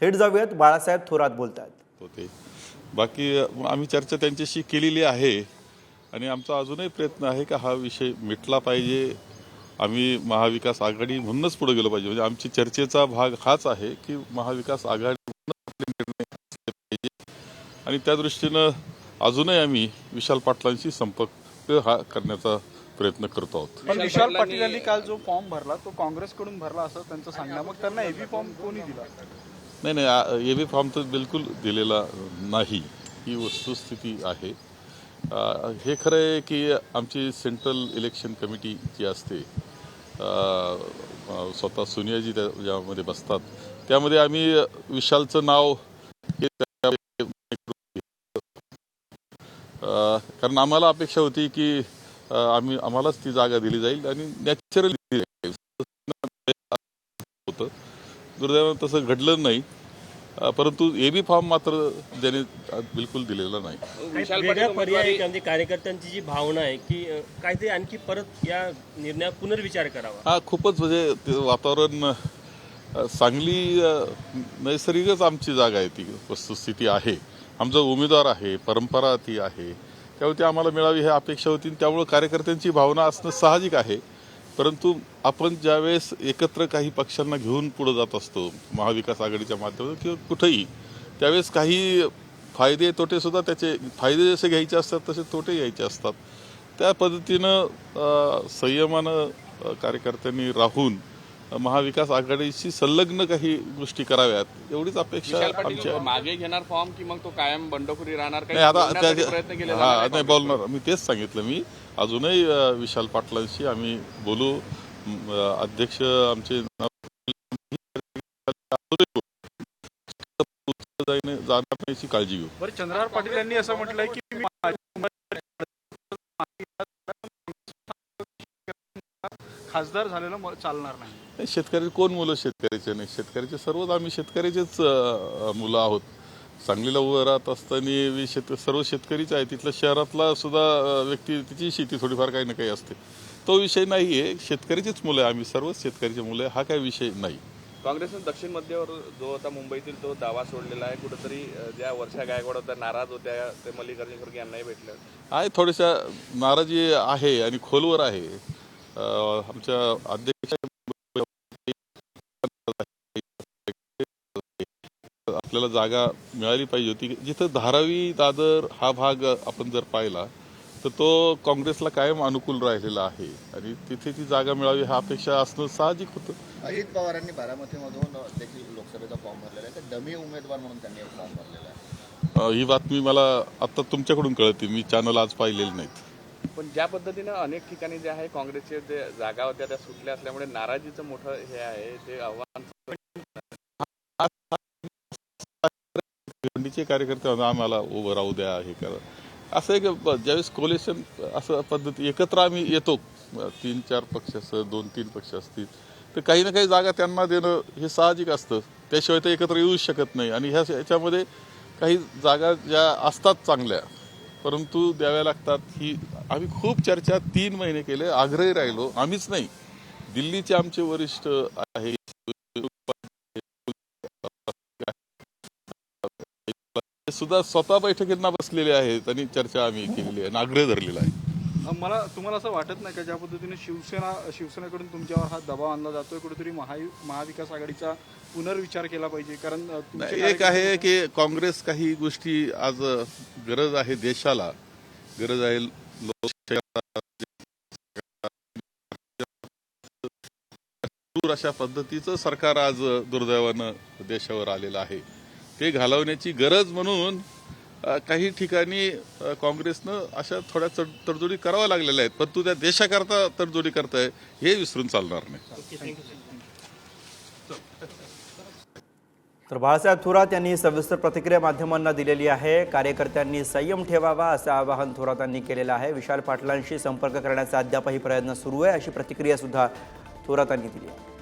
थेट जाऊयात. बाळासाहेब थोरात बोलतात. होते. बाकी आम्ही चर्चा त्यांच्याशी केलेली आहे आणि आमचा अजूनही प्रयत्न आहे की हा विषय मिटला पाहिजे. आम्ही महाविकास आघाडी म्हणूनच पुढे गेलो पाहिजे. म्हणजे आमची चर्चेचा भाग हाच आहे की महाविकास आघाडी निर्णय असले पाहिजे. आणि त्या दृष्टीनं अजूनही आम्ही विशाल पाटलांशी संपर्क हा करण्याचा प्रयत्न करतो आहोत. पण विशाल पाटील यांनी काल जो फॉर्म भरला तो काँग्रेसकडून भरला असं त्यांचं सांगणं. मग त्यांना एबी फॉर्म कोणी दिला? नाही नाही ए बी फॉर्म तर बिलकुल दिलेला नाही. ही वस्तुस्थिती आहे. हे खरं आहे की आमची सेंट्रल इलेक्शन कमिटी जी असते स्वतः सोनियाजी त्या ज्यामध्ये बसतात त्यामध्ये आम्ही विशालचं नाव कारण आम्हाला अपेक्षा होती की आम्ही आम्हालाच ती जागा दिली जाईल आणि नॅचरली दुर्दैवानं तसं घडलं नाही. परंतु ए बी फॉर्म मात्र त्याने बिलकुल दिलेला नाही. पर्याय कार्यकर्त्यांची जी भावना आहे की काहीतरी आणखी परत या निर्णयात पुनर्विचार करावा. हा खूपच म्हणजे ते वातावरण अ, नैसर्गिकच आमची जागा आहे ती. वस्तुस्थिती आहे. आमचा उमेदवार आहे परंपरा ती आहे. त्यामुळे ती आम्हाला मिळावी ही अपेक्षा होती आणि त्यामुळे कार्यकर्त्यांची भावना असणं साहजिक आहे. परंतु आपण ज्यावेळेस एकत्र काही पक्षांना घेऊन पुढे जात असतो महाविकास आघाडीच्या माध्यमातून किंवा कुठेही त्यावेळेस काही फायदे तोटे सुद्धा त्याचे फायदे जसे घ्यायचे असतात तसे तोटे घ्यायचे असतात. त्या पद्धतीनं संयमानं कार्यकर्त्यांनी राहून महाविकास आघाडीशी संलग्न काही गोष्टी कराव्यात एवढीच अपेक्षा आमची. मागे घेणार फॉर्म की मग तो कायम बंडखोरी राहणार? काही नाही आता प्रयत्न हा नाही बोलणार. मी तेच सांगितलं मी अजूनही विशाल पाटलांशी आम्ही बोलू. अध्यक्ष आमचे जाणार नाहीची काळजी घेऊ. बरं चंद्रहार पाटील यांनी असं म्हटलंय की खासदार झालेलं म- चालणार नाही. नाही, शेतकरी कोण मुलं शेतकऱ्याचे नाही? शेतकऱ्याचे सर्वच आम्ही शेतकऱ्याचेच अ, मुलं आहोत. सांगलीला उभं राहत असताना वी शेत सर्व शेतकरीच आहे तिथल्या शहरातला सुद्धा अ, व्यक्ती तिची शेती थोडीफार काही ना काही असते. तो विषय नाही आहे शेतकऱ्याचीच मुलं आहे आम्ही. सर्वच शेतकऱ्याचे मुलं आहे. हा काही विषय नाही. काँग्रेसने दक्षिण मध्यवर जो होता मुंबईतील तो दावा सोडलेला आहे कुठेतरी अ, ज्या वर्षा गायकवाड होत्या नाराज होत्या ते मल्लिकार्जुन खरगे यांनाही भेटले. आहे थोड्याशा नाराजी आहे आणि खोलवर आहे. आमच्या अध्यक्ष आपल्याला जागा मिळाली पाहिजे होती. जिथं धारावी दादर हा भाग आपण जर पाहिला तर तो काँग्रेसला कायम अनुकूल राहिलेला आहे. आणि तिथे ती जागा मिळावी हा अपेक्षा असणं साहजिक होतं. अजित पवारांनी बारामतीमधून देखील लोकसभेचा फॉर्म भरलेला आहे. तर डमी उमेदवार म्हणून त्यांनी फॉर्म भरलेला आहे. ही बातमी मला आता तुमच्याकडून कळते. मी चॅनल आज पाहिलेले नाहीत. पण ज्या पद्धतीनं अनेक ठिकाणी जे आहे काँग्रेसचे जे जागा होत्या त्या सुटल्या असल्यामुळे नाराजीचं मोठं हे आहे ते आव्हान भिवंडीचे कार्यकर्ते आम्हाला उभं राहू द्या हे करा. असं एक ज्यावेळेस कोलेशन असं पद्धती एकत्र आम्ही येतो तीन चार पक्ष असं दोन तीन पक्ष असतील तर काही ना काही जागा त्यांना देणं हे साहजिक असतं. त्याशिवाय ते एकत्र येऊच शकत नाही. आणि ह्या याच्यामध्ये काही जागा ज्या असतात चांगल्या परंतु द्याव्या लागतात ही आम्ही खूप चर्चा तीन महिने केले आग्रही राहिलो. आम्हीच नाही. दिल्लीचे आमचे वरिष्ठ आहे सुद्धा स्वतः बैठकींना बसलेले आहेत आणि चर्चा आम्ही केलेली आहे आग्रह धरलेला आहे. मला तुम्हाला असं वाटत नाही का ज्या पद्धतीने शिवसेना शिवसेनेकडून तुमच्यावर हा दबाव आणला जातोय कुठेतरी महा महाविकास आघाडीचा पुनर्विचार केला पाहिजे? कारण एक आहे की काँग्रेस काही गोष्टी आज गरज आहे देशाला. गरज आहे अशा पद्धतीचं सरकार आज दुर्दैवानं देशावर आलेलं आहे. ते घालवण्याची गरज म्हणून काही ठिकाणी काँग्रेसनं अशा थोड्या तड- तडजोडी कराव्या लागलेल्या आहेत. परंतु त्या देशाकरता तडजोडी करताय हे विसरून चालणार नाही. तर बाळासाहेब थोरात यांनी सविस्तर प्रतिक्रिया माध्यमांना दिलेली आहे. कार्यकर्त्यांनी संयम ठेवावा असं आवाहन थोरातांनी केलेलं आहे. विशाल पाटलांशी संपर्क करण्याचा अद्यापही प्रयत्न सुरू आहे अशी प्रतिक्रिया सुद्धा थोरातांनी दिली आहे.